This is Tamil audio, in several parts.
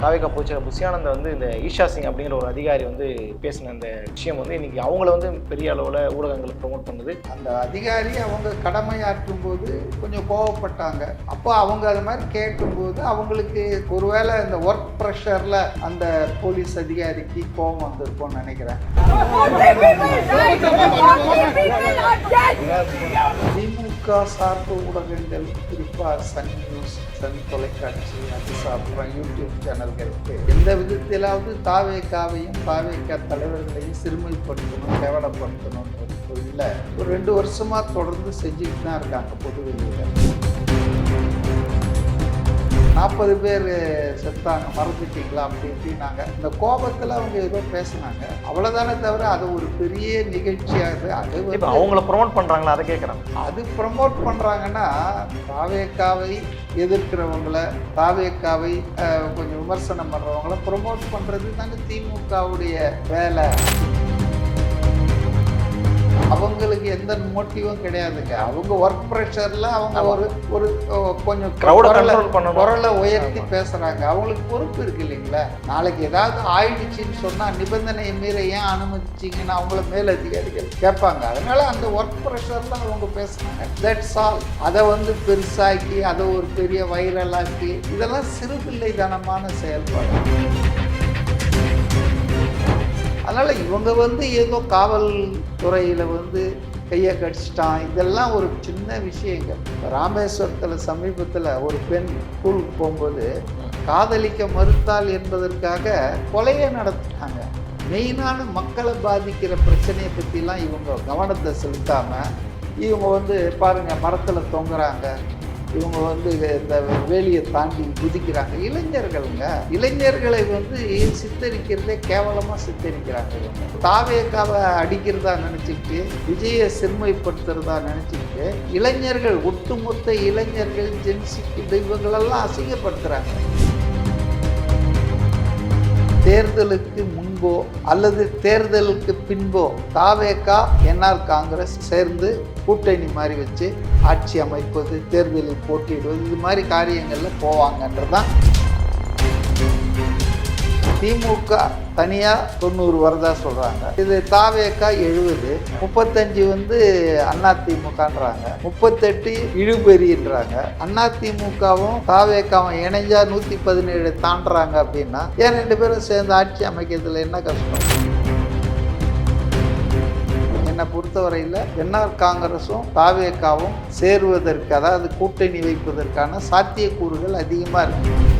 தாவேகா போச்சு புஷியானந்த வந்து இந்த ஈஷா சிங் அப்படிங்கிற ஒரு அதிகாரி வந்து பேசின அந்த விஷயம் வந்து இன்னைக்கு அவங்கள வந்து பெரிய அளவில் ஊடகங்களுக்கு ப்ரொமோட் பண்ணுது அந்த அதிகாரி அவங்க கடமையாற்றும் போது கொஞ்சம் கோவப்பட்டாங்க அப்போ அவங்க அது மாதிரி கேட்கும்போது அவங்களுக்கு ஒருவேளை இந்த ஒர்க் ப்ரெஷரில் அந்த போலீஸ் அதிகாரிக்கு கோபம் வந்திருக்கும்னு நினைக்கிறேன் திமுக சார்பு ஊடகங்கள் குறிப்பாக சன் நியூஸ் சன் தொலைக்காட்சி அது சாப்பிட்றோம் யூடியூப் சேனல்களுக்கு எந்த விதத்திலாவது தாவேக்காவையும் தாவேக்கா தலைவர்களையும் சிறுமைப்படுத்தணும் கேவலப்படுத்தணும் தொழில ஒரு ரெண்டு வருஷமா தொடர்ந்து செஞ்சுட்டு தான் இருக்காங்க பொதுவெளியில் நாற்பது பேர் செத்தாங்க மறந்துட்டீங்களா அப்படி இப்படின்னாங்க இந்த கோபத்தில் அவங்க ஏதோ பேசுனாங்க. அவ்வளோதானே தவிர அது ஒரு பெரிய நிகழ்ச்சியாக அது. இப்போ அவங்கள ப்ரொமோட் பண்ணுறாங்களா அதை கேட்குறாங்க அது ப்ரமோட் பண்ணுறாங்கன்னா தாவேக்காவை எதிர்க்கிறவங்கள தாவேக்காவை கொஞ்சம் விமர்சனம் பண்ணுறவங்கள ப்ரொமோட் பண்ணுறது தானே திமுகவுடைய வேலை. அவங்களுக்கு எந்த மோட்டிவும் கிடையாதுங்க. அவங்க ஒர்க் ப்ரெஷரில் அவங்க ஒரு ஒரு கொஞ்சம் குரலை-. குரலை உயர்த்தி பேசுகிறாங்க அவங்களுக்கு பொறுப்பு இருக்கு இல்லைங்களா? நாளைக்கு ஏதாவது ஆயிடுச்சுன்னு சொன்னால் நிபந்தனையை மீற ஏன் அனுமதிச்சிங்கன்னு அவங்கள மேலதிகாரிகள் கேட்பாங்க. அதனால அந்த ஒர்க் ப்ரெஷரில் அவங்க பேசுனாங்க தட்ஸ் ஆல் அதை வந்து பெருசாக்கி அதை ஒரு பெரிய வைரலாக்கி இதெல்லாம் சிறுபிள்ளைத்தனமான செயல்பாடு. அதனால் இவங்க வந்து ஏதோ காவல்துறையில் வந்து கையை கடிச்சிட்டான். இதெல்லாம் ஒரு சின்ன விஷயங்க. ராமேஸ்வரத்தில் சமீபத்தில் ஒரு பெண் ஸ்கூலுக்கு போகும்போது காதலிக்க மறுத்தாள் என்பதற்காக கொலையை நடத்தினாங்க மெயினான மக்களை பாதிக்கிற பிரச்சனையை பற்றிலாம் இவங்க கவனத்தை செலுத்தாமல் இவங்க வந்து பாருங்கள் மரத்தில் தொங்குறாங்க. இவங்க வந்து இந்த வேலியை தாண்டி குதிக்கிறாங்க. இளைஞர்களுங்க. இளைஞர்களை வந்து சித்தரிக்கிறதே கேவலமாக சித்தரிக்கிறாங்க இவங்க. தாவேக்காவை அடிக்கிறதா நினச்சிக்கிட்டு விஜயை சிறுமைப்படுத்துறதா நினச்சிக்கிட்டு இளைஞர்கள் ஒட்டுமொத்த இளைஞர்கள் ஜென்சிக்கு இவங்களெல்லாம் அசிங்கப்படுத்துகிறாங்க தேர்தலுக்கு முன்போ அல்லது தேர்தலுக்கு பின்போ தாவேகா என்ஆர் காங்கிரஸ் சேர்ந்து கூட்டணி மாதிரி வச்சு ஆட்சி அமைப்பது தேர்தலில் போட்டியிடுவது இது மாதிரி காரியங்களில் போவாங்கன்றதான் திமுக தனியாக தொண்ணூறு வரதா சொல்கிறாங்க இது தாவேக்கா எழுபது முப்பத்தஞ்சு வந்து அண்ணா திமுகன்றாங்க முப்பத்தெட்டு இழுபெறின்றாங்க. அண்ணா திமுகவும் தாவேக்காவும் இணைஞ்சா நூற்றி பதினேழு தாண்டுறாங்க அப்படின்னா ஏன் ரெண்டு பேரும் சேர்ந்து ஆட்சி அமைக்கிறதுல என்ன கஷ்டம்? என்னை பொறுத்தவரையில் என்ஆர் காங்கிரஸும் தாவேக்காவும் சேருவதற்கு அதாவது கூட்டணி வைப்பதற்கான சாத்தியக்கூறுகள் அதிகமாக இருக்குது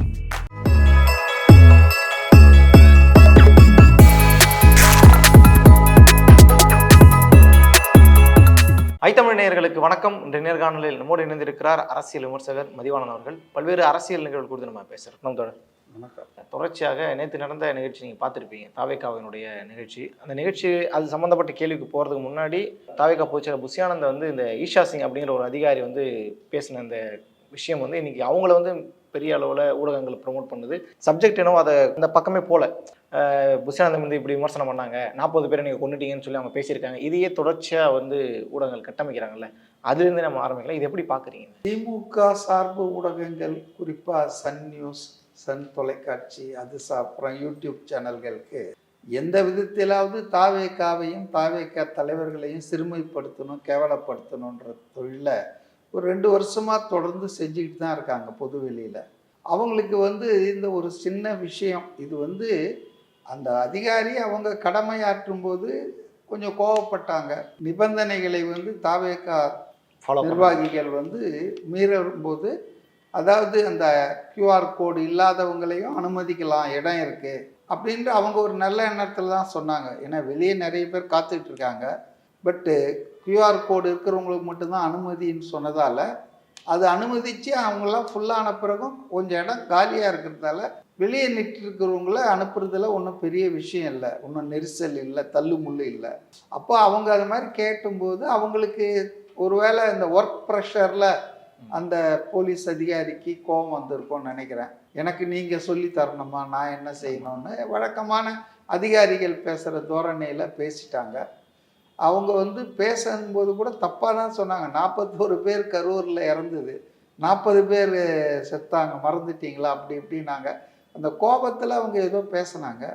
ஐத்தமிழ் நேயர்களுக்கு வணக்கம். இந்த நேர்காணலில் நம்மோடு இணைந்திருக்கிறார் அரசியல் விமர்சகர் மதிவாணன் அவர்கள். பல்வேறு அரசியல் நிகழ்வு குறித்து நம்ம பேசுகிறோம் நம்ம தொடர். தொடர்ச்சியாக நேற்று நடந்த நிகழ்ச்சி நீங்கள் பார்த்துருப்பீங்க. தாவேக்காவினுடைய நிகழ்ச்சி. அந்த நிகழ்ச்சி அது சம்மந்தப்பட்ட கேள்விக்கு போகிறதுக்கு முன்னாடி தாவேக்கா போச்சு புஷியானந்த வந்து இந்த ஈஷா சிங் அப்படிங்கிற ஒரு அதிகாரி வந்து பேசின அந்த விஷயம் வந்து இன்னைக்கு அவங்கள வந்து பெரிய அளவில் ஊடகங்கள் ப்ரோமோட் பண்ணுது. சப்ஜெக்ட் என்னவோ அதை அந்த பக்கமே போல. அஹ் வந்து இப்படி விமர்சனம் பண்ணாங்க. நாற்பது பேரை நீங்கள் கொண்டுட்டீங்கன்னு சொல்லி அவங்க பேசியிருக்காங்க. இதையே தொடர்ச்சியாக வந்து ஊடகங்கள் கட்டமைக்கிறாங்கல்ல. அதுலேருந்து நம்ம ஆரம்பிக்கலாம். இது எப்படி பார்க்குறீங்க திமுக சார்பு ஊடகங்கள் குறிப்பாக சன் நியூஸ் சன் தொலைக்காட்சி அது அப்புறம் யூடியூப் சேனல்களுக்கு எந்த விதத்திலாவது தாவேக்காவையும் தாவேக்கா தலைவர்களையும் சிறுமைப்படுத்தணும் கேவலப்படுத்தணுன்ற தொழிலை ஒரு ரெண்டு வருஷமாக தொடர்ந்து செஞ்சுக்கிட்டு தான் இருக்காங்க பொதுவெளியில். அவங்களுக்கு வந்து இந்த ஒரு சின்ன விஷயம். இது வந்து அந்த அதிகாரி அவங்க கடமையாற்றும் போது கொஞ்சம் கோவப்பட்டாங்க. நிபந்தனைகளை வந்து தாவேக்கா நிர்வாகிகள் வந்து மீறும்போது அதாவது அந்த QR கோடு இல்லாதவங்களையும் அனுமதிக்கலாம் இடம் இருக்கு அப்படின்ட்டு அவங்க ஒரு நல்ல எண்ணத்தில் தான் சொன்னாங்க. ஏன்னா வெளியே நிறைய பேர் காத்துட்டு இருக்காங்க. பட்டு QR கோடு இருக்கிறவங்களுக்கு மட்டும்தான் அனுமதின்னு சொன்னதால் அது அனுமதித்து அவங்களாம் ஃபுல்லான பிறகும் கொஞ்சம் இடம் காலியாக இருக்கிறதால வெளியே நிட்டு இருக்கிறவங்கள அனுப்புறதுல ஒன்றும் பெரிய விஷயம் இல்லை. ஒன்றும் நெரிசல் இல்லை தள்ளு முள்ளு இல்லை. அப்போ அவங்க அது மாதிரி கேட்டும்போது அவங்களுக்கு ஒருவேளை இந்த ஒர்க் ப்ரெஷரில் அந்த போலீஸ் அதிகாரிக்கு கோபம் வந்திருக்கும்னு நினைக்கிறேன். எனக்கு நீங்கள் சொல்லி தரணுமா? நான் என்ன செய்யணும்னு வழக்கமான அதிகாரிகள் பேசுகிற தோரணையில் பேசிட்டாங்க. அவங்க வந்து பேசும்போது கூட தப்பாக தான் சொன்னாங்க. நாற்பத்தோரு பேர் கரூரில் இறந்தது. நாற்பது பேர் செத்தாங்க. மறந்துட்டீங்களா? அப்படி இப்படின்னாங்க. அந்த கோபத்தில் அவங்க ஏதோ பேசுனாங்க.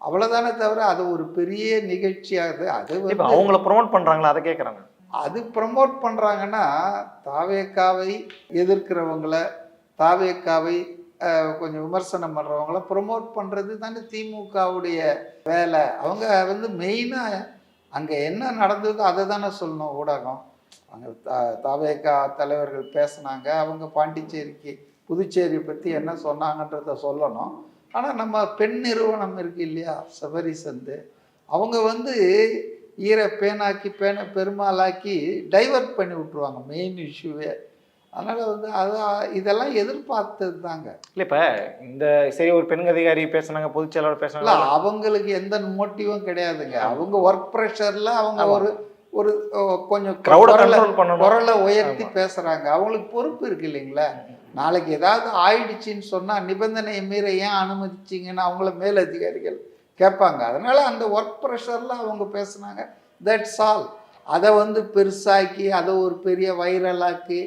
அவ்வளோதானே தவிர அது ஒரு பெரிய நிகழ்ச்சியாக அது அவங்கள ப்ரொமோட் பண்றாங்களா? அதை கேட்குறாங்க அது ப்ரமோட் பண்ணுறாங்கன்னா தாவேக்காவை எதிர்க்கிறவங்கள தாவேக்காவை கொஞ்சம் விமர்சனம் பண்ணுறவங்கள ப்ரொமோட் பண்ணுறது தானே திமுகவுடைய வேலை. அவங்க வந்து மெயினாக அங்கே என்ன நடந்ததோ அதை தானே சொல்லணும் ஊடகம். அங்கே தாவேக்கா தலைவர்கள் பேசுனாங்க. அவங்க பாண்டிச்சேரிக்கு புதுச்சேரி பற்றி என்ன சொன்னாங்கன்றத சொல்லணும். ஆனால் நம்ம பெண் நிறுவனம் இருக்கு இல்லையா சபரி சந்து. அவங்க வந்து ஈர பேனாக்கி பேனை பெருமாளாக்கி டைவர்ட் பண்ணி விட்ருவாங்க மெயின் இஷ்யூவே அதனால் வந்து அது இதெல்லாம் எதிர்பார்த்தது தாங்க. இல்ல இப்ப இந்த சரி ஒரு பெண் அதிகாரி பேசுனாங்க பொதுச் செயலாளர் இல்லை பேசுனாங்க அவங்களுக்கு எந்த மோட்டிவும் கிடையாதுங்க. அவங்க ஒர்க் ப்ரெஷரில் அவங்க. ஒரு ஒரு கொஞ்சம் குரலை உயர்த்தி. பேசுகிறாங்க அவங்களுக்கு பொறுப்பு இருக்கு இல்லைங்களா? நாளைக்கு ஏதாவது ஆயிடுச்சின்னு சொன்னால் நிபந்தனையை மீற ஏன் அனுமதிச்சிங்கன்னு அவங்கள மேலதிகாரிகள் கேட்பாங்க. அதனால அந்த ஒர்க் ப்ரெஷரில் அவங்க பேசுனாங்க. தட்ஸ் ஆல் அதை வந்து பெருசாக்கி அதை ஒரு பெரிய வைரலாக்கி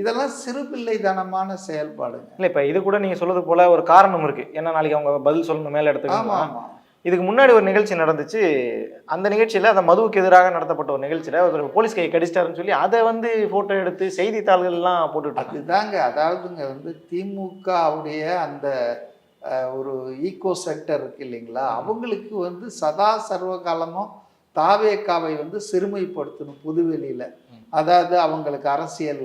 இதெல்லாம் சிறுபிள்ளைத்தனமான செயல்பாடுங்க. இல்ல இப்ப இது கூட நீங்க சொல்றது போல ஒரு காரணம் இருக்கு. ஏன்னா நாளைக்கு அவங்க பதில் சொல்லணும் மேல ஆமாம் இடத்துக்கு ஆமாம் இதுக்கு முன்னாடி ஒரு நிகழ்ச்சி நடந்துச்சு. அந்த நிகழ்ச்சியில அந்த மதுவுக்கு எதிராக நடத்தப்பட்ட ஒரு நிகழ்ச்சியில ஒரு போலீஸ் கை கடிச்சிட்டாருன்னு சொல்லி அதை வந்து போட்டோ எடுத்து செய்தித்தாள்கள் எல்லாம் போட்டுட்டு. அதுதாங்க. அதாவதுங்க வந்து திமுகவுடைய அந்த ஒரு ஈகோ செக்டர் இருக்கு இல்லைங்களா? அவங்களுக்கு வந்து சதா சர்வ காலமும் தாவேக்காவை வந்து சிறுமைப்படுத்தணும் புதுவெளியில. அதாவது அவங்களுக்கு அரசியல்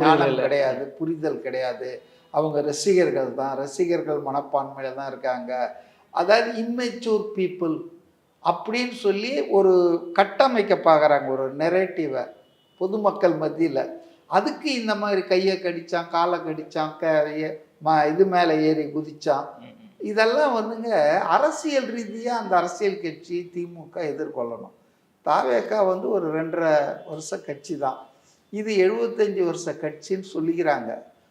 ஞானம். கிடையாது. புரிதல் கிடையாது. அவங்க ரசிகர்கள் தான். ரசிகர்கள் மனப்பான்மையில தான் இருக்காங்க. அதாவது இம்மெச்சூர் பீப்புள் அப்படின்னு சொல்லி ஒரு கட்டமைக்க பார்க்குறாங்க ஒரு நெரேட்டிவை பொதுமக்கள் மத்தியில். அதுக்கு இந்த மாதிரி கையை கடிச்சான் காலை கடிச்சான் க இது மேலே ஏறி குதிச்சான். இதெல்லாம் வந்துங்க அரசியல் ரீதியாக அந்த அரசியல் கட்சி திமுக எதிர்கொள்ளணும். தாவேக்கா வந்து ஒரு ரெண்டரை வருஷ கட்சி தான். இது எழுபத்தஞ்சி வருஷ கட்சின்னு சொல்லிக்கிறாங்க.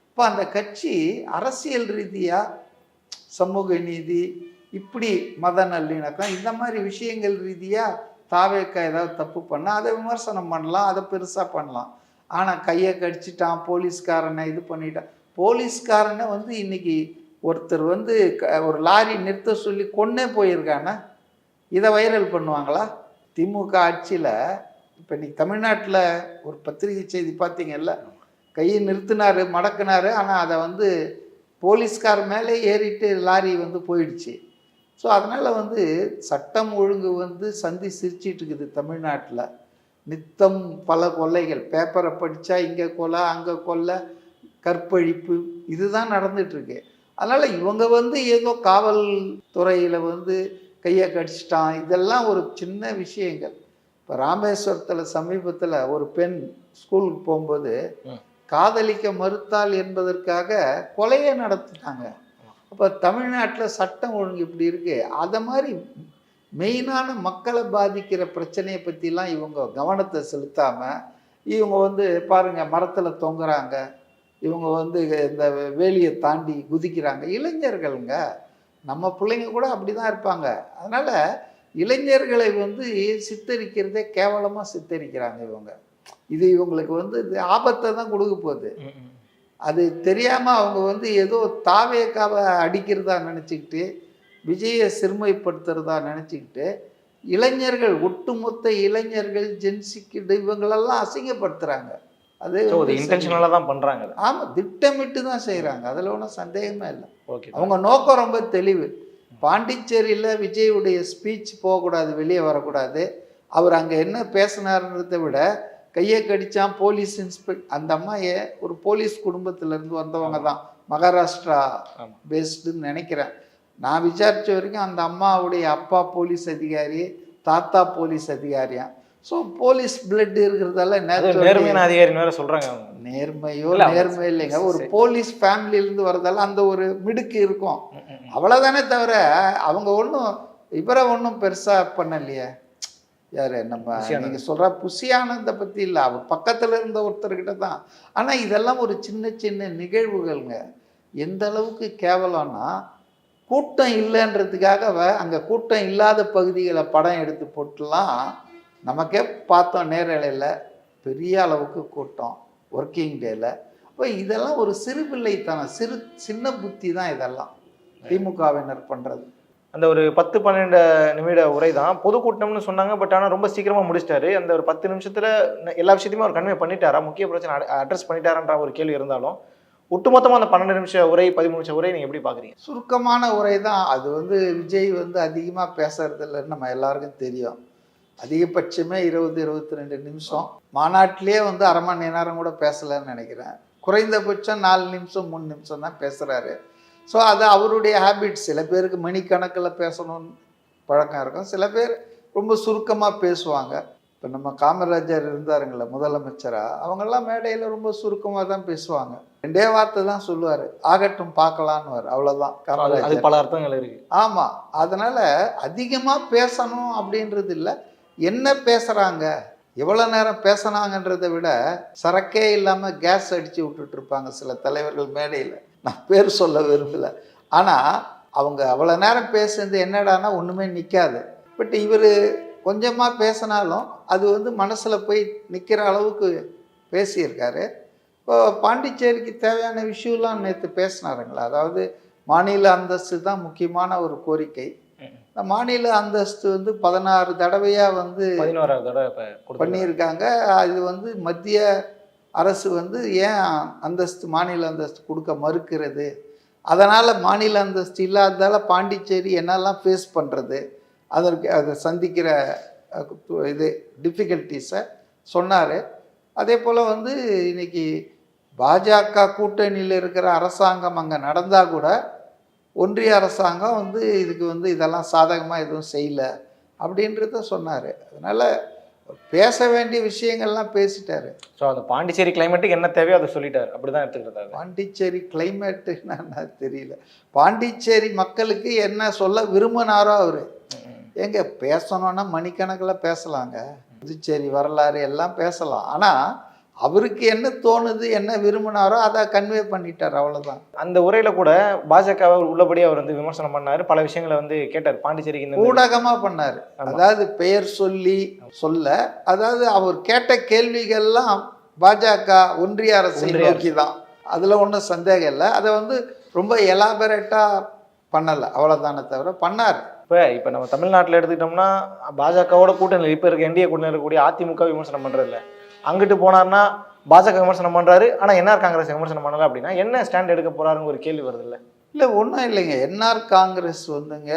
இப்போ அந்த கட்சி அரசியல் ரீதியாக சமூக நீதி இப்படி மத நல்லிணக்கம் இந்த மாதிரி விஷயங்கள் ரீதியாக தாவேக்கா ஏதாவது தப்பு பண்ணால் அதை விமர்சனம் பண்ணலாம் அதை பெருசாக பண்ணலாம். ஆனால் கையை கடிச்சிட்டான் போலீஸ்காரனை இது பண்ணிட்டான். போலீஸ்காரனை வந்து இன்னைக்கு ஒருத்தர் வந்து க- ஒரு லாரி நிறுத்த சொல்லி கொன்னே போயிருக்கானே இதை வைரல் பண்ணுவாங்களா? திமுக ஆட்சியில் இப்போ இன்றைக்கி தமிழ்நாட்டில் ஒரு பத்திரிகை செய்தி பார்த்தீங்கல்ல கையை நிறுத்தினார் மடக்கினார் ஆனால் அதை வந்து போலீஸ்கார் மேலே ஏறிட்டு லாரி வந்து போயிடுச்சு. ஸோ அதனால் வந்து சட்டம் ஒழுங்கு வந்து சந்தி சிரிச்சிட்டு இருக்குது தமிழ்நாட்டில். நித்தம் பல கொள்ளைகள். பேப்பரை படித்தா இங்கே கொலை அங்கே கொலை கற்பழிப்பு இதுதான் நடந்துட்டு இருக்கு அதனால் இவங்க வந்து ஏதோ காவல்துறையில் வந்து கையை கடிச்சிட்டான். இதெல்லாம் ஒரு சின்ன விஷயங்கள். இப்போ ராமேஸ்வரத்தில் சமீபத்தில் ஒரு பெண் ஸ்கூலுக்கு போகும்போது. காதலிக்க மறுத்தாள் என்பதற்காக கொலையை நடத்திட்டாங்க. அப்போ தமிழ்நாட்டில் சட்டம் ஒழுங்கு இப்படி இருக்கு. அதை மாதிரி மெயினான மக்களை பாதிக்கிற பிரச்சனையை பற்றிலாம் இவங்க கவனத்தை செலுத்தாமல் இவங்க வந்து பாருங்க மரத்தில் தொங்குறாங்க. இவங்க வந்து இந்த வேலியை தாண்டி குதிக்கிறாங்க. இளைஞர்களுங்க நம்ம பிள்ளைங்க கூட அப்படி தான் இருப்பாங்க. அதனால் இளைஞர்களை வந்து சித்தரிக்கிறதே கேவலமாக சித்தரிக்கிறாங்க இவங்க. இது இவங்களுக்கு வந்து இது ஆபத்தை தான் கொடுக்க போகுது. அது தெரியாமல் அவங்க வந்து ஏதோ தாவேக்காவை அடிக்கிறதா நினச்சிக்கிட்டு விஜயை சிறுமைப்படுத்துறதா நினச்சிக்கிட்டு இளைஞர்கள் ஒட்டுமொத்த இளைஞர்கள் ஜென்சிக்கு இவங்களெல்லாம் அசிங்கப்படுத்துகிறாங்க அது So, அது இன்டென்ஷனலா தான் பண்றாங்க அதை. ஆமாம் திட்டமிட்டு தான் செய்கிறாங்க அதில் ஒன்றும் சந்தேகமே இல்லை. ஓகே அவங்க நோக்கம் ரொம்ப தெளிவு. பாண்டிச்சேரியில் விஜயுடைய ஸ்பீச் போகக்கூடாது வெளியே வரக்கூடாது. அவர் அங்கே என்ன பேசினாருன்றதை விட கையை கடிச்சான் போலீஸ் இன்ஸ்பெக்ட் அந்த அம்மா ஏ- ஒரு போலீஸ் குடும்பத்திலேருந்து வந்தவங்க தான் மகாராஷ்டிரா. பேஸ்டுன்னு நினைக்கிறேன் நான் விசாரித்த வரைக்கும் அந்த அம்மாவுடைய அப்பா போலீஸ் அதிகாரி தாத்தா போலீஸ் அதிகாரியாம் ஸோ போலீஸ் பிளட் இருக்கிறதால நேர்மையான அதிகாரின்னு வேற சொல்றாங்க அவங்க. நேர்மையோ நேர்மை இல்லைங்க ஒரு. போலீஸ் ஃபேமிலியிலேருந்து வரதால அந்த ஒரு மிடுக்கு இருக்கும். அவ்வளோதானே தவிர அவங்க ஒன்றும் இவரை ஒன்றும் பெருசாக பண்ணலையே யார்? நம்ம. நீங்கள் சொல்கிற புஷியானந்தை பற்றி இல்லை. அவர் பக்கத்தில் இருந்த ஒருத்தர்கிட்ட தான். ஆனால் இதெல்லாம் ஒரு சின்ன சின்ன நிகழ்வுகள்ங்க. எந்த அளவுக்கு கேவலம்னா கூட்டம் இல்லைன்றதுக்காக அங்கே கூட்டம் இல்லாத பகுதிகளை படம் எடுத்து போட்டுலாம். நமக்கே பார்த்தோம் நேரலையில் பெரிய அளவுக்கு கூட்டம் ஒர்க்கிங் டேல அப்போ இதெல்லாம் ஒரு சிறு பிள்ளைத்தனம் சிறு சின்ன புத்தி தான் இதெல்லாம். திமுகவினர் பண்ணுறது அந்த ஒரு பத்து பன்னெண்டு நிமிட உரை தான். பொதுக்கூட்டம்னு சொன்னாங்க பட் ஆனால் ரொம்ப சீக்கிரமாக முடிச்சிட்டாரு. அந்த ஒரு பத்து நிமிஷத்தில் எல்லா விஷயத்தையுமே அவர் கன்வே பண்ணிட்டாரா? முக்கிய பிரச்சனை அட்ரஸ் பண்ணிட்டாரன்ற ஒரு கேள்வி இருந்தாலும் ஒட்டுமொத்தமாக அந்த பன்னெண்டு நிமிஷம் உரை பதிமூணு நிமிஷம் உரை நீங்கள் எப்படி பார்க்குறீங்க சுருக்கமான உரை தான். அது வந்து விஜய் வந்து அதிகமாக பேசுறது இல்லைன்னு நம்ம எல்லாருக்கும் தெரியும். அதிகபட்சமே இருபது இருபத்தி ரெண்டு நிமிஷம். மாநாட்டிலே வந்து அரை மணி நேரம் கூட பேசலைன்னு நினைக்கிறேன். குறைந்தபட்சம் நாலு நிமிஷம் மூணு நிமிஷம் தான் பேசுகிறாரு ஸோ அது அவருடைய ஹேபிட் சில பேருக்கு மணிக்கணக்கில் பேசணும்னு பழக்கம் இருக்கும். சில பேர் ரொம்ப சுருக்கமாக பேசுவாங்க. இப்போ நம்ம காமராஜர் இருந்தாருங்களே முதலமைச்சராக அவங்கெல்லாம் மேடையில் ரொம்ப சுருக்கமாக தான் பேசுவாங்க. ரெண்டே வார்த்தை தான் சொல்லுவார். ஆகட்டும் பார்க்கலான்னு அவ்வளோதான் காமராஜர். பல அர்த்தங்கள் இருக்கு. ஆமாம் அதனால் அதிகமாக பேசணும் அப்படின்றது இல்லை. என்ன பேசுகிறாங்க எவ்வளோ நேரம் பேசுனாங்கன்றதை விட சரக்கே இல்லாமல் கேஸ் அடித்து விட்டுட்டு இருப்பாங்க சில தலைவர்கள் மேடையில். நான் பேர் சொல்ல விரும்பல. ஆனால் அவங்க அவ்வளோ நேரம் பேசுனது என்னடான்னா ஒன்றுமே நிற்காது பட் இவர் கொஞ்சமாக பேசினாலும் அது வந்து மனசில் போய் நிற்கிற அளவுக்கு பேசியிருக்காரு. இப்போ பாண்டிச்சேரிக்கு தேவையான விஷயம்லாம் நேற்று பேசினாருங்களா? அதாவது மாநில அந்தஸ்து தான் முக்கியமான ஒரு கோரிக்கை. இந்த மாநில அந்தஸ்து வந்து பதினாறு தடவையாக வந்து. பண்ணியிருக்காங்க. அது வந்து மத்திய அரசு வந்து ஏன் அந்தஸ்து மாநில அந்தஸ்து கொடுக்க மறுக்கிறது? அதனால் மாநில அந்தஸ்து இல்லாததால் பாண்டிச்சேரி என்னெல்லாம் ஃபேஸ் பண்ணுறது அதற்கு அதை சந்திக்கிற இது டிஃபிகல்ட்டிஸை சொன்னார். அதே போல் வந்து இன்றைக்கி பாஜக கூட்டணியில் இருக்கிற அரசாங்கம் அங்கே நடந்தால் கூட ஒன்றிய அரசாங்கம் வந்து இதுக்கு வந்து இதெல்லாம் சாதகமாக எதுவும் செய்யலை அப்படின்றத சொன்னார். அதனால் பேச வேண்டிய விஷயங்கள்லாம் பேசிட்டாரு. ஸோ அந்த பாண்டிச்சேரி கிளைமேட்டுக்கு என்ன தேவையோ அதை சொல்லிட்டாரு. அப்படிதான் எடுத்துக்கிறது பாண்டிச்சேரி கிளைமேட்டுன்னு தெரியல. பாண்டிச்சேரி மக்களுக்கு என்ன சொல்ல விரும்பினாரோ அவர். ஏங்க பேசணும்னா மணிக்கணக்கில் பேசலாங்க. புதுச்சேரி வரலாறு எல்லாம் பேசலாம். ஆனால் அவருக்கு என்ன தோணுது என்ன விரும்பினாரோ அதை கன்வே பண்ணிட்டார் அவ்வளோதான் அந்த உரையில கூட பாஜகவை உள்ளபடி அவர் வந்து விமர்சனம் பண்ணாரு. பல விஷயங்களை வந்து கேட்டார். பாண்டிச்சேரிக்கு இந்த ஊடகமாக பண்ணார். அதாவது பெயர் சொல்லி சொல்ல அதாவது அவர் கேட்ட கேள்விகள்லாம் பாஜக ஒன்றிய அரசை நோக்கி தான் அதில் ஒன்றும் சந்தேகம் இல்லை. அதை வந்து ரொம்ப எலாபரேட்டாக பண்ணலை. அவ்வளோதானே தவிர பண்ணார். இப்போ இப்போ நம்ம தமிழ்நாட்டில் எடுத்துக்கிட்டோம்னா பாஜகவோட கூட்டணி இப்போ இருக்க என்டிஏ கூட்டணி இருக்கக்கூடிய அதிமுக விமர்சனம் பண்றது இல்ல அங்கிட்டு போனார்னா பாஜக விமர்சனம் பண்றாரு. ஆனா என்ஆர் காங்கிரஸ் விமர்சனம் பண்ணல அப்படின்னா என்ன ஸ்டாண்ட் எடுக்க போறாருன்னு ஒரு கேள்வி வருது இல்ல? இல்லை ஒன்றும் இல்லைங்க. என்ஆர் காங்கிரஸ் வந்துங்க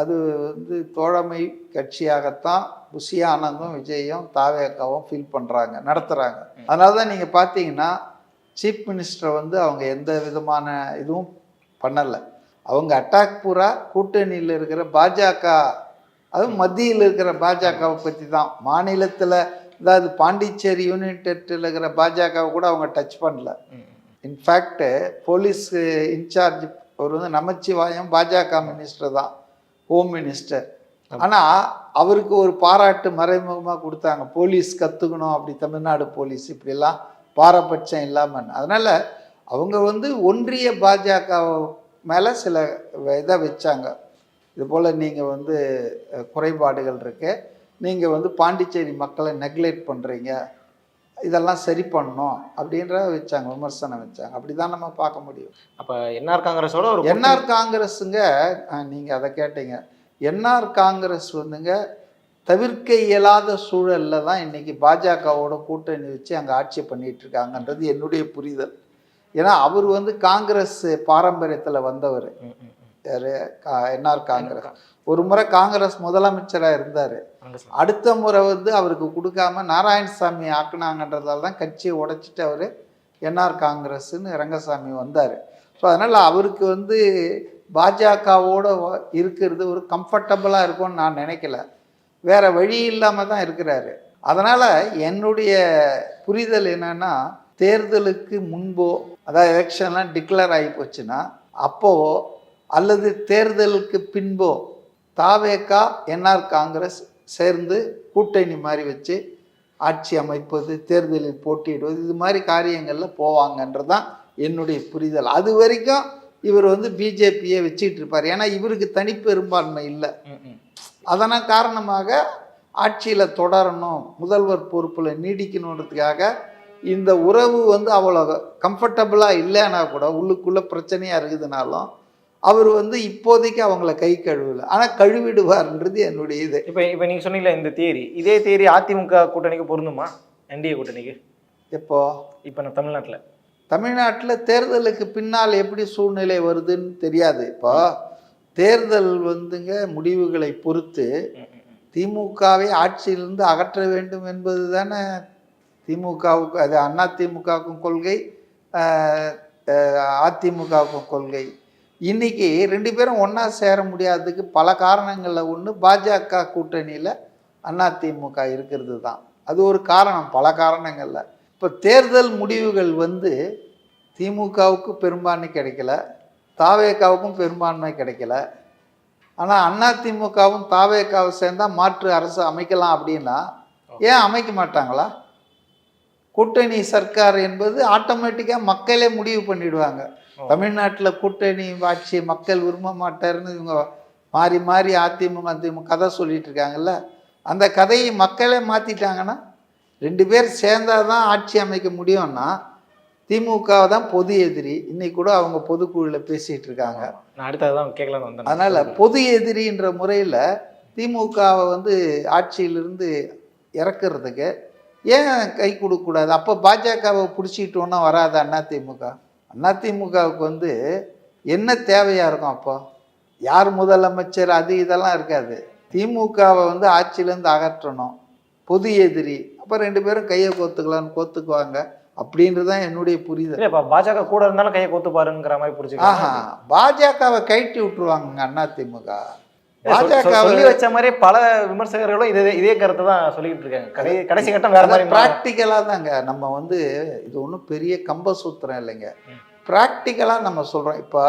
அது வந்து தோழமை கட்சியாகத்தான் புஷி ஆனந்தும் விஜயும் தாவேக்காவும் ஃபீல் பண்ணுறாங்க நடத்துகிறாங்க அதனால தான் நீங்கள் பார்த்தீங்கன்னா சீஃப் மினிஸ்டரை வந்து அவங்க எந்த விதமான இதுவும் பண்ணலை. அவங்க அட்டாக் பூரா கூட்டணியில் இருக்கிற பாஜக அதுவும் மத்தியில் இருக்கிற பாஜகவை பற்றி தான் மாநிலத்தில் அதாவது பாண்டிச்சேரி டெரிட்டரியில் இருக்கிற பாஜகவை கூட அவங்க டச் பண்ணல. இன்ஃபேக்ட் போலீஸ் இன்சார்ஜ் அவர் வந்து நமச்சிவாயம் பாஜக மினிஸ்டர் தான் ஹோம் மினிஸ்டர் ஆனால் அவருக்கு ஒரு பாராட்டு மறைமுகமாக கொடுத்தாங்க. போலீஸ் கற்றுக்கணும் அப்படி தமிழ்நாடு போலீஸ் இப்படிலாம் பாரபட்சம் இல்லாமல் அதனால் அவங்க வந்து ஒன்றிய பாஜக மேலே சில இதை வச்சாங்க. இது போல் நீங்கள் வந்து குறைபாடுகள் இருக்கு. நீங்கள் வந்து பாண்டிச்சேரி மக்களை நெக்லெக்ட் பண்ணுறீங்க இதெல்லாம் சரி பண்ணணும் அப்படின்ற வச்சாங்க விமர்சனம் வச்சாங்க. அப்படி தான் நம்ம பார்க்க முடியும். அப்ப என்ஆர் காங்கிரஸோட ஒரு என்ஆர் காங்கிரஸுங்க நீங்கள் அதை கேட்டீங்க. என்ஆர் காங்கிரஸ் வந்துங்க தவிர்க்க இயலாத சூழல்ல தான் இன்னைக்கு பாஜகவோட கூட்டணி வச்சு அங்கே ஆட்சி பண்ணிட்டு இருக்காங்கன்றது என்னுடைய புரிதல். ஏன்னா அவர் வந்து காங்கிரஸ் பாரம்பரியத்தில் வந்தவர். யாரு என்ஆர் காங்கிரஸ். ஒரு முறை காங்கிரஸ் முதலமைச்சராக இருந்தார். அடுத்த முறை வந்து அவருக்கு கொடுக்காம நாராயணசாமி ஆக்குனாங்கன்றதால தான் கட்சியை உடைச்சிட்டு அவர் என்ஆர் காங்கிரஸ்னு ரங்கசாமி வந்தார். ஸோ அதனால் அவருக்கு வந்து பாஜகவோட இருக்கிறது ஒரு கம்ஃபர்டபுளாக இருக்கும்னு நான் நினைக்கல. வேற வழி இல்லாமல் தான் இருக்கிறாரு. அதனால் என்னுடைய புரிதல் என்னன்னா தேர்தலுக்கு முன்போ அதாவது எலெக்ஷன்லாம் டிக்ளேர் ஆகி போச்சுன்னா அப்போவோ அல்லது தேர்தலுக்கு பின்போ தாவேகா என்ஆர் காங்கிரஸ் சேர்ந்து கூட்டணி மாதிரி வச்சு ஆட்சி அமைப்பது தேர்தலில் போட்டியிடுவது இது மாதிரி காரியங்களில் போவாங்கன்றது தான் என்னுடைய புரிதல். அது வரைக்கும் இவர் வந்து பிஜேபியை வச்சுக்கிட்டு இருப்பார். ஏன்னா இவருக்கு தனிப்பெரும்பான்மை இல்லை. ம், ம். அதன் காரணமாக ஆட்சியில் தொடரணும் முதல்வர் பொறுப்பில் நீடிக்கணுன்றதுக்காக இந்த உறவு வந்து அவ்வளோ கம்ஃபர்டபுளாக இல்லைன்னா கூட உள்ளுக்குள்ளே பிரச்சனையாக இருக்குதுனாலும் அவர் வந்து இப்போதைக்கு அவங்கள கை கழுவல. ஆனால் கழுவிடுவார்ன்றது என்னுடைய இது. இப்போ இப்போ நீங்கள் சொன்னீங்களே இந்த தேரி. இதே தேரி அதிமுக கூட்டணிக்கு பொருந்துமா? என்டிஏ கூட்டணிக்கு. எப்போ? இப்போ நான் தமிழ்நாட்டில். தமிழ்நாட்டில் தேர்தலுக்கு பின்னால் எப்படி சூழ்நிலை வருதுன்னு தெரியாது இப்போ. தேர்தல் வந்துங்க முடிவுகளை பொறுத்து திமுகவை ஆட்சியிலிருந்து அகற்ற வேண்டும் என்பது தானே திமுகவுக்கு அது அண்ணா திமுகவுக்கும் கொள்கை அதிமுகவுக்கும் கொள்கை. இன்னைக்கு ரெண்டு பேரும் ஒன்றா சேர முடியாததுக்கு பல காரணங்களில் ஒன்று பாஜக கூட்டணியில் அதிமுக இருக்கிறது தான் அது ஒரு காரணம் பல காரணங்களில். இப்போ தேர்தல் முடிவுகள் வந்து திமுகவுக்கு பெரும்பான்மை கிடைக்கல தாவேக்காவுக்கும் பெரும்பான்மை கிடைக்கல. ஆனால் அதிமுகவும் தாவேக்காவும் சேர்ந்தால் மாற்று அரசு அமைக்கலாம் அப்படின்னா ஏன் அமைக்க மாட்டாங்களா? கூட்டணி சர்க்கார் என்பது ஆட்டோமேட்டிக்காக மக்களே முடிவு பண்ணிடுவாங்க. தமிழ்நாட்டில் கூட்டணி ஆட்சி மக்கள் விரும்ப மாட்டாருன்னு இவங்க மாறி மாறி அதிமுக அதிமுக கதை சொல்லிட்டு இருக்காங்கல்ல? அந்த கதையை மக்களே மாற்றிட்டாங்கன்னா ரெண்டு பேர் சேர்ந்தாதான் தான் ஆட்சி அமைக்க முடியும்னா திமுக தான் பொது எதிரி. இன்னைக்கு கூட அவங்க பொதுக்குழுவில் பேசிகிட்டு இருக்காங்க. நான் அடுத்ததான் கேட்கலான்னு வந்தேன். அதனால் பொது எதிரின்ற முறையில் திமுகவை வந்து ஆட்சியிலிருந்து இறக்குறதுக்கு ஏன் கை கொடுக்கக்கூடாது? அப்போ பாஜகவை பிடிச்சிக்கிட்டோன்னா வராது அதிமுக அதிமுகவுக்கு வந்து என்ன தேவையாக இருக்கும் அப்போ? யார் முதலமைச்சர்? அது இதெல்லாம் இருக்காது. திமுகவை வந்து ஆட்சியிலேருந்து அகற்றணும். பொது எதிரி. அப்போ ரெண்டு பேரும் கையை கோத்துக்கலான்னு கோத்துக்குவாங்க. அப்படின்றது தான் என்னுடைய புரிதல். இப்போ பாஜக கூட இருந்தாலும் கையை கோத்து பாருங்கிற மாதிரி ஆஹா புரிஞ்சுக்கலாம் பாஜகவை கழட்டி விட்டுருவாங்க அதிமுக சொல்லி பாஜக வச்ச மாதிரியே பல விமர்சகர்களும் இதே இதே கருத்தை தான் சொல்லிட்டு இருக்காங்க கடை கடைசி கட்டம் வேற மாதிரி. ப்ராக்டிக்கலாக தாங்க. நம்ம வந்து இது ஒன்றும் பெரிய கம்ப சூத்திரம் இல்லைங்க ப்ராக்டிக்கலாக நம்ம சொல்கிறோம் இப்போ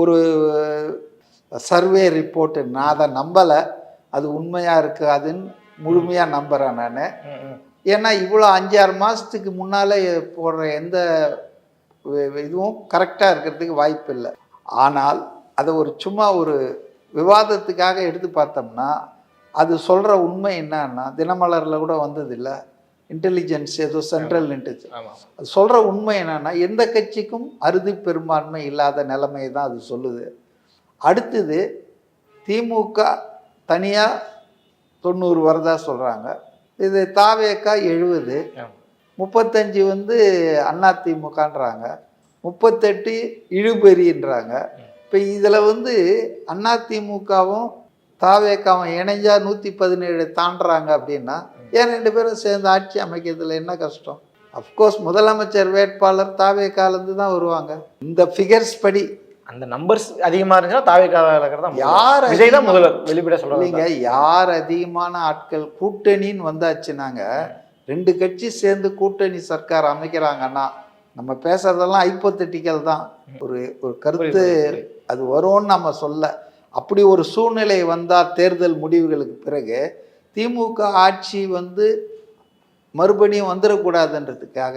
ஒரு சர்வே ரிப்போர்ட்டு நான் அதை நம்பலை. அது உண்மையாக இருக்காதுன்னு முழுமையாக நம்புகிறேன் நான். ஏன்னா இவ்வளோ அஞ்சாறு மாதத்துக்கு முன்னால் போடுற எந்த இதுவும் கரெக்டாக இருக்கிறதுக்கு வாய்ப்பு இல்லை. ஆனால் அதை ஒரு சும்மா ஒரு விவாதத்துக்காக எடுத்து பார்த்தோம்னா அது சொல்கிற உண்மை என்னன்னா தினமலரில் கூட வந்ததில்லை. இன்டெலிஜென்ஸ் ஏதோ சென்ட்ரல் இன்டெலிஜென்ஸ் அது சொல்கிற உண்மை என்னன்னா எந்த கட்சிக்கும் அறுதி பெரும்பான்மை இல்லாத நிலைமையை தான் அது சொல்லுது. அடுத்தது திமுக தனியாக தொண்ணூறு வரதா சொல்கிறாங்க இது தாவேக்கா எழுபது. முப்பத்தஞ்சு வந்து அதிமுகன்றாங்க முப்பத்தெட்டு இழுபறின்றாங்க. இப்போ இதில் வந்து அதிமுகவும் தாவேக்காவும் இணைஞ்சா நூற்றி பதினேழு தாண்டுறாங்க அப்படின்னா ஏன் ரெண்டு பேரும் சேர்ந்து ஆட்சி அமைக்கிறதுல என்ன கஷ்டம்? அஃப்கோர்ஸ் முதலமைச்சர் வேட்பாளர் தாவேக்காலேருந்து தான் வருவாங்க. இந்த ஃபிகர்ஸ் படி அந்த நம்பர்ஸ் அதிகமா இருந்துச்சுன்னா தான் யார் விஜய் தான் முதல்வர் வெளிப்பட சொல்றாங்க இல்லைங்க யார் அதிகமான ஆட்கள் கூட்டணின்னு வந்தாச்சுனாங்க ரெண்டு கட்சி சேர்ந்து கூட்டணி சர்க்கார் அமைக்கிறாங்கன்னா நம்ம பேசுறதெல்லாம் ஐப்போத்தட்டிக்கல் தான். ஒரு ஒரு கருத்து அது வரும்னு நம்ம சொல்ல. அப்படி ஒரு சூழ்நிலை வந்தால் தேர்தல் முடிவுகளுக்கு பிறகு திமுக ஆட்சி வந்து மறுபடியும் வந்துடக்கூடாதுன்றதுக்காக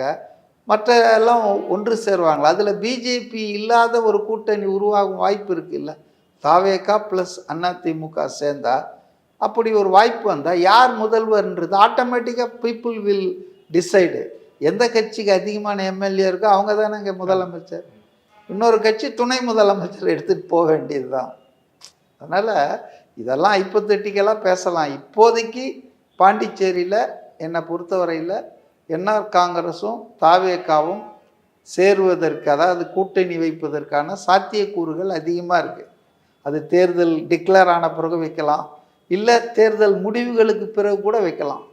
மற்ற எல்லாம் ஒன்று சேருவாங்களா? அதில் பிஜேபி இல்லாத ஒரு கூட்டணி உருவாகும் வாய்ப்பு இருக்குல்ல. தாவேகா ப்ளஸ் அதிமுக சேர்ந்தா அப்படி ஒரு வாய்ப்பு வந்தால் யார் முதல்வர்ன்றது ஆட்டோமேட்டிக்காக பீப்புள் வில் டிசைடு எந்த கட்சிக்கு அதிகமான எம்எல்ஏ இருக்கோ அவங்க தானே இங்கே முதலமைச்சர். இன்னொரு கட்சி துணை முதலமைச்சர் எடுத்துகிட்டு போக வேண்டியது தான் அதனால் இதெல்லாம் ஐப்பத்தெட்டிக்கலாக பேசலாம். இப்போதைக்கு பாண்டிச்சேரியில் என்னை பொறுத்தவரையில் என்ஆர் காங்கிரஸும் தாவேக்காவும் சேருவதற்கு அதாவது கூட்டணி வைப்பதற்கான சாத்தியக்கூறுகள் அதிகமாக இருக்குது அது தேர்தல் டிக்ளேர் ஆன பிறகு வைக்கலாம். இல்லை தேர்தல் முடிவுகளுக்கு பிறகு கூட வைக்கலாம்.